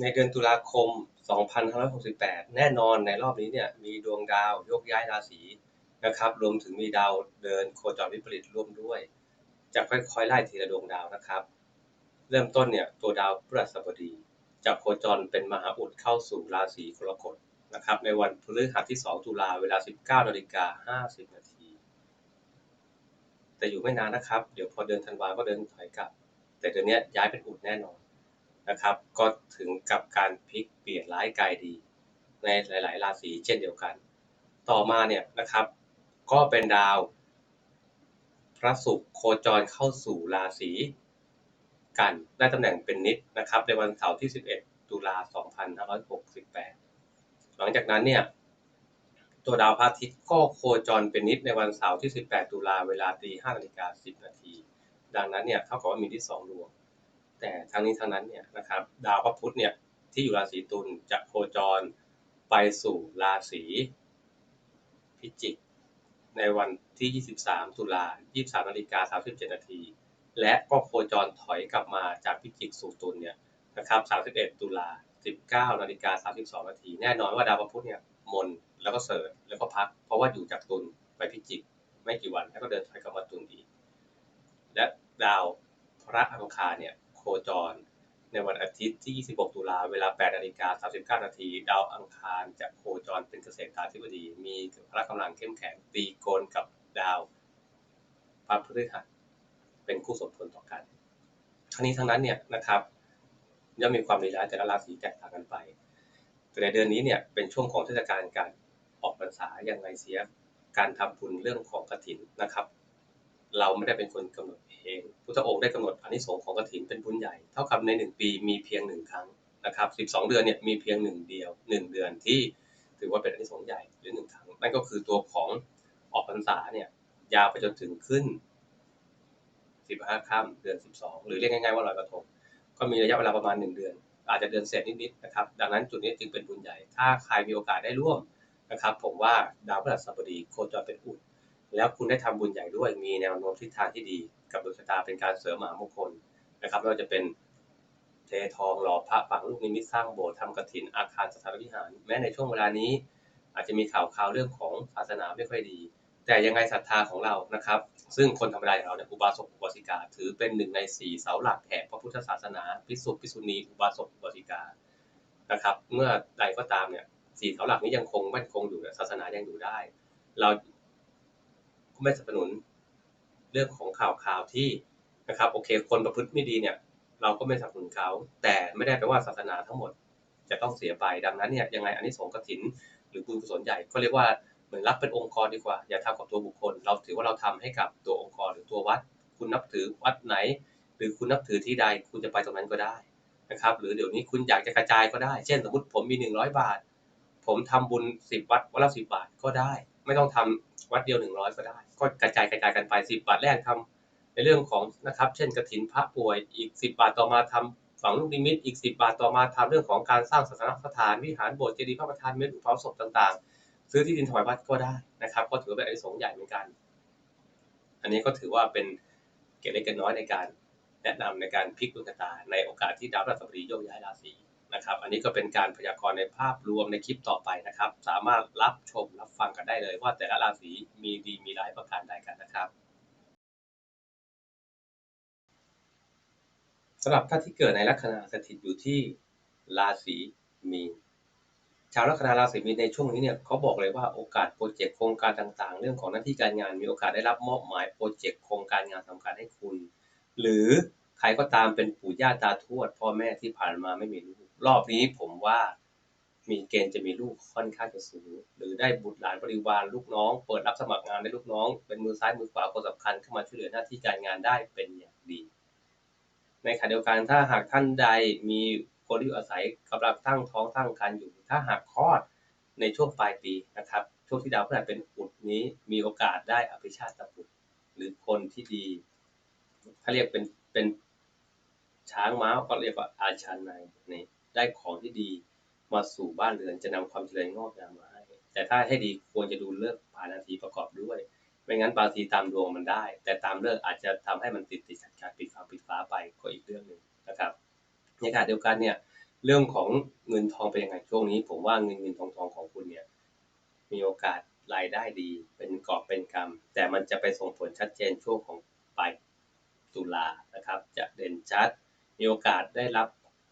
ในเดือนตุลาคม 2568 แน่นอนในรอบนี้เนี่ยมีดวงดาวโยกย้ายราศีนะครับ รวมถึงมีดาวเดินโคจรวิปริตร่วมด้วย จะค่อยๆไล่ทีละดวงดาวนะครับ เริ่มต้นเนี่ยตัวดาวพฤหัสบดีจะโคจรเป็นมหาอุดเข้าสู่ราศีกรกฎนะครับในวันพฤหัสที่ 2 ตุลาเวลา 19นาฬิกา50นาทีแต่อยู่ไม่นานนะครับ เดี๋ยวพอเดินธันวาก็เดินถอยกลับ แต่เดือนนี้ย้ายเป็นอุดแน่นอน นะครับ ก็ถึงกับการพลิกเปลี่ยนร้ายกายดี ในหลาย ๆ ราศีเช่นเดียวกัน ต่อมาเนี่ยนะครับ ก็เป็นดาว พระศุกร์โคจรเข้าสู่ราศีกันได้ตำแหน่งเป็นนิดนะครับ ในวันเสาร์ที่ 11 ตุลา 2568 หลังจากนั้นเนี่ยตัวดาวพระอาทิตย์ก็โคจรเป็นนิดในวันเสาร์ที่ 18 ตุลาเวลาตี5นาฬิกา10 นาที ดังนั้นเนี่ยเท่ากับว่ามีที่ 2 ดวง แต่ทั้งนี้ทั้งนั้นเนี่ยนะครับดาวพระพุธเนี่ยที่อยู่ราศีตุลจะโคจรไปสู่ราศีพิจิกในวันที่ 23 ตุลา23นาฬิกา37นาทีและก็โคจรถอยกลับมาจากพิจิกสู่ตุลเนี่ยนะครับ31 ตุลา19นาฬิกา32นาทีแน่นอนว่าดาวพระพุธเนี่ยมนแล้วก็เสริญแล้วก็พัก เพราะว่าอยู่จากตุลไปพิจิกไม่กี่วันแล้วก็เดินถอยกลับมาตุลอีก และดาวพระอังคารเนี่ย คจร ในวันอาทิตย์ที่ 26 ตุลาเวลา 8 นาฬิกา 39 นาทีดาวอังคารจะโคจรเป็นเกษตราธิบดี มีพละกำลังเข้มแข็งตีโกนกับดาวพระพฤหัสเป็นคู่สมพลต่อกัน ทั้งนี้ทั้งนั้นเนี่ยนะครับย่อมมีความดีร้าแต่ละราศีแตกต่างกันไป แต่ในเดือนนี้เนี่ยเป็นช่วงของเทศกาลการออกพรรษาอย่างไรเสียการทำบุญเรื่องของกฐินนะครับ เราไม่ได้เป็นคนกำหนดเองพุทธองค์ได้กำหนดอนิสงส์ของกฐินเป็นบุญใหญ่ เท่ากับในหนึ่งปีมีเพียงหนึ่งครั้งนะครับสิบสองเดือนเนี่ยมีเพียงหนึ่งเดียวหนึ่งเดือนที่ถือว่าเป็นอนิสงส์ใหญ่หรือหนึ่งครั้ง นั่นก็คือตัวของออกพรรษาเนี่ยยาวไปจนถึงขึ้นสิบห้าค่ำเดือนสิบสองหรือเรียกง่ายๆว่าลอยกระทงก็มีระยะเวลาประมาณหนึ่งเดือน อาจจะเดือนเศษนิดๆนะครับดังนั้นจุดนี้จึงเป็นบุญใหญ่ ถ้าใครมีโอกาสได้ร่วมนะครับผมว่าดาวพฤหัสบดีโคจรเป็นอุด แล้วคุณได้ทำบุญใหญ่ด้วยมีแนวโน้มทิศทางที่ดีกับดวงชะตาเป็นการเสริมมหามงคลนะครับไม่ว่าจะเป็นเททองหล่อพระฝังลูกนิมิตสร้างโบสถ์ทำกฐินอาคารสถานวิหาร แม้ในช่วงเวลานี้ อาจจะมีข่าวข่าวเรื่องของศาสนาไม่ค่อยดี แต่ยังไงศรัทธาของเรานะครับ ซึ่งคนธรรมดาอย่างเราเนี่ยอุบาสกอุบาสิกา ถือเป็นหนึ่งในสี่เสาหลักแห่งพระพุทธศาสนาพิสุภิกษุณีอุบาสกอุบาสิกานะครับ เมื่อใดก็ตามเนี่ยสี่เสาหลักนี้ยังคงมั่นคงอยู่ศาสนายังอยู่ได้ เรา ก็ไม่สนับสนุนเรื่องของข่าวข่าวที่นะครับโอเค คนประพฤติไม่ดีเนี่ย เราก็ไม่สนับสนุนเขา แต่ไม่ได้แปลว่าศาสนาทั้งหมด จะต้องเสียไปดังนั้นเนี่ยยังไงอันนี้สงส์กฐิน หรือบุญกุศลใหญ่ก็เรียกว่าเหมือนรับเป็นองค์กรดีกว่า อย่าทำกับตัวบุคคล เราถือว่าเราทำให้กับตัวองค์กรหรือตัววัด คุณนับถือวัดไหน หรือคุณนับถือที่ใด คุณจะไปตรงนั้นก็ได้นะครับ หรือเดี๋ยวนี้คุณอยากจะกระจายก็ได้ เช่น สมมติผมมี 100 บาท ผมทำบุญ 10 วัดวันละ10 บาทก็ได้ ไม่ต้องทำวัดเดียว 100 ก็ได้ ก็กระจายกระจายกันไป 10 บาทแรกทำในเรื่องของนะครับ เช่นกฐินพระป่วยอีก 10 บาทต่อมาทำฝังลูกนิมิตอีก 10 บาทต่อมาทำเรื่องของการสร้างศาสนสถานวิหารโบสถ์เจดีย์พระประธานเมรุเผาศพต่างๆ ซื้อที่ดินถวายวัดก็ได้นะครับ ก็ถือว่าเป็นอานิสงใหญ่เหมือนกัน อันนี้ก็ถือว่าเป็นเกร็ดเล็กเกร็ดน้อยในการแนะนำในการพลิกดวงชะตาในโอกาสที่ดาวพฤหัสบดีโยกย้ายราศี นะครับ อันนี้ก็เป็นการพยากรณ์ในภาพรวมในคลิปต่อไปนะครับ สามารถรับชมรับฟังกันได้เลย ว่าแต่ละราศีมีดีมีร้ายประการใดกันนะครับสำหรับท่านที่เกิดในลัคนาสถิตอยู่ที่ราศีมีนชาวลัคนาราศีมีนในช่วงนี้เนี่ยเขาบอกเลยว่าโอกาสโปรเจกต์โครงการต่างๆ เรื่องของหน้าที่การงานมีโอกาสได้รับมอบหมายโปรเจกต์โครงการงานสำคัญให้คุณ หรือใครก็ตามเป็นปู่ย่าตาทวดพ่อแม่ที่ผ่านมาไม่มีลูก รอบนี้ผมว่ามีเกณฑ์จะมีลูกค่อนข้างจะสูง หรือได้บุตรหลานบริวารลูกน้อง เปิดรับสมัครงานในลูกน้อง เป็นมือซ้ายมือขวาคนสำคัญเข้ามาช่วยเหลือหน้าที่การงานได้เป็นอย่างดี ในขณะเดียวกันถ้าหากท่านใดมีคนที่อยู่อาศัยกำลังตั้งท้องตั้งครรภ์อยู่ ถ้าหากคลอดในช่วงปลายปีนะครับช่วงที่ดาวพฤหัสเป็นอุดนี้มีโอกาสได้อภิชาติบุตรหรือคนที่ดี ถ้าเรียกเป็นเป็นช้างม้าก็เรียกว่าอาชานในนี่ ได้ของที่ดีมาสู่บ้านเรือนจะนำความเจริญงอกงามมาให้แต่ถ้าให้ดีควรจะดูเลิกผ่านาทีประกอบด้วย ไม่งั้นบางทีตามดวงมันได้ แต่ตามเลิกอาจจะทำให้มันติดติดขัดขัดปิดฝาปิดฝาไปก็อีกเรื่องหนึ่งนะครับในขณะเดียวกันเนี่ยเรื่องของเงินทองเป็นยังไงช่วงนี้ ผมว่าเงินเงินทองทองของคุณเนี่ยมีโอกาสรายได้ดีเป็นกอบเป็นกำแต่มันจะไปส่งผลชัดเจนช่วงของปลายตุลานะครับ จะเด่นชัด มีโอกาสได้รับ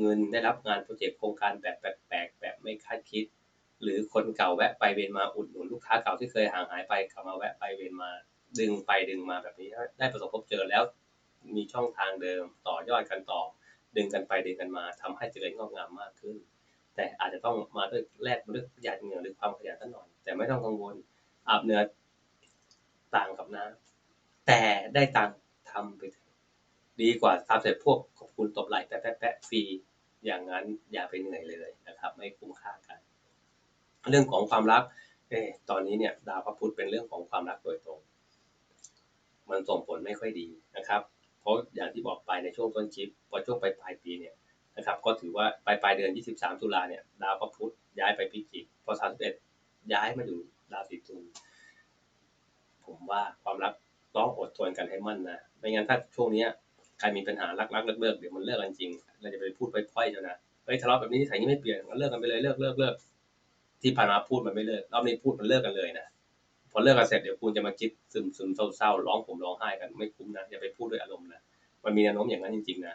เงินได้รับงานโปรเจกต์โครงการแบบแปลกๆแบบไม่คาดคิด หรือคนเก่าแวะไปเวียนมาอุดหนุนลูกค้าเก่าที่เคยห่างหายไปกลับมาแวะไปเวียนมาดึงไปดึงมาแบบนี้ได้ประสบพบเจอแล้ว มีช่องทางเดิมต่อยอดกันต่อ ดึงกันไปดึงกันมาทำให้เจริญงอกงามมากขึ้น แต่อาจจะต้องมาด้วยแลกมาด้วยหยาดเหงื่อหรือความขยันสักหน่อยแต่ไม่ต้องกังวลอาบเหนือต่างกับน้ำแต่ได้ตังทำไปเถอะ ดีกว่าทำเสร็จพวกขอบคุณตบไหล่แปะแปะแปะฟรีอย่างนั้นอย่าไปเหนื่อยเลยนะครับ ไม่คุ้มค่ากัน เรื่องของความรักเอตอนนี้เนี่ยดาวพระพุธเป็นเรื่องของความรักโดยตรง มันส่งผลไม่ค่อยดีนะครับ เพราะอย่างที่บอกไปในช่วงต้นคลิปพอช่วงปลายปลายปีเนี่ยนะครับก็ถือว่าปลายปลายเดือน 23 ตุลาเนี่ยดาวพระพุธย้ายไปพิจิกพอ 31 ย้ายมาอยู่ราศีตุลผมว่าความรักต้องอดทนกันให้มั่นนะไม่งั้นถ้าช่วงนี้ ใครมีปัญหารักๆเลิกๆเดี๋ยวมันเลิกกันจริง เราจะไปพูดไปพ่อยๆเจ้านะเฮ้ยทะเลาะแบบนี้นิสัยนี้ไม่เปลี่ยนงั้นเลิกกันไปเลยเลิกเลิกเลิกที่ผ่านมาพูดมันไม่เลิกรอบนี้พูดมันเลิกกันเลยนะพอเลิกกันเสร็จเดี๋ยวคุณจะมาคิดซึมซึมเศร้าๆร้องผมร้องไห้กันไม่คุ้มนะอย่าไปพูดด้วยอารมณ์นะมันมีแนวโน้มอย่างนั้นจริงๆนะ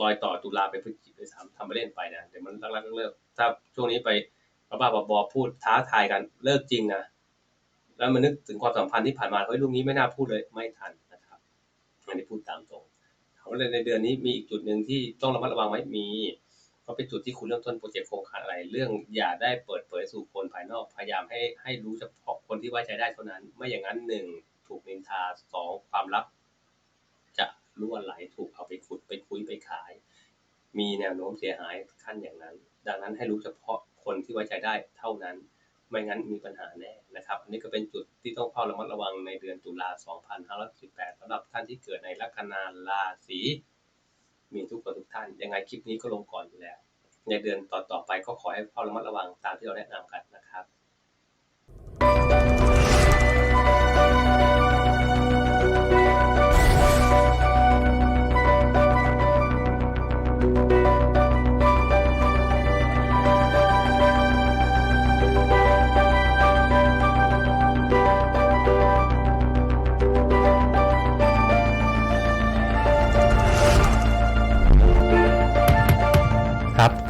รอยต่อตุลาไปพฤศจิกด้วยซ้ำทำไปเล่นไปนะเดี๋ยวมันรักๆเลิกถ้าช่วงนี้ไปบ้าบอพูดท้าทายกันเลิกจริงนะแล้วมันนึกถึงความสัมพันธ์ที่ผ่านมาเฮ้ยลูกนี้ไม่น่าพูดเลยไม่ทันนะครับอันนี้พูดตามตรงาเลยในเดือนนี้มีอีกจุดหนึ่งที่ต้องระมัดระวังไหมมีก็เป็นจุดที่คุณเริ่มต้นโปรเจกต์โครงการอะไร เรื่องอย่าได้เปิดเผยสู่คนภายนอกพยายามให้ให้รู้เฉพาะคนที่ไว้ใจได้เท่านั้น ไม่อย่างนั้นหนึ่งถูกนินทาสองความลับ จะรั่วไหลถูกเอาไปขุดไปคุยไปขาย มีแนวโน้มเสียหายขั้นอย่างนั้น ดังนั้นให้รู้เฉพาะคนที่ไว้ใจได้เท่านั้น ไม่งั้นมีปัญหาแน่นะครับอันนี้ก็เป็นจุดที่ต้องเฝ้าระมัดระวังในเดือนตุลา2518สำหรับท่านที่เกิดในลัคนาราศีมีทุกคนทุกท่าน ยังไงคลิปนี้ก็ลงก่อนอยู่แล้ว ในเดือนต่อๆไปก็ขอให้เฝ้าระมัดระวังตามที่เราแนะนำกันนะครับ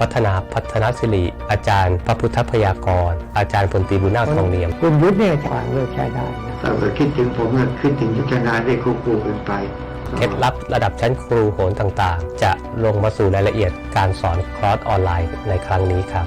พัฒนาพัฒนศิริอาจารย์ พระพุทธพยากร อาจารย์พลตรีบุญนาคทองเนียมคุณยุทธเนี่ยจะวางเลิกใช้ได้นะถ้าเกิดคิดถึงผมก็คิดถึงยุทธนาได้ควบคู่กันไปเคล็ดลับระดับชั้นครูโหรต่างๆ จะลงมาสู่รายละเอียดการสอนคอร์สออนไลน์ในครั้งนี้ครับ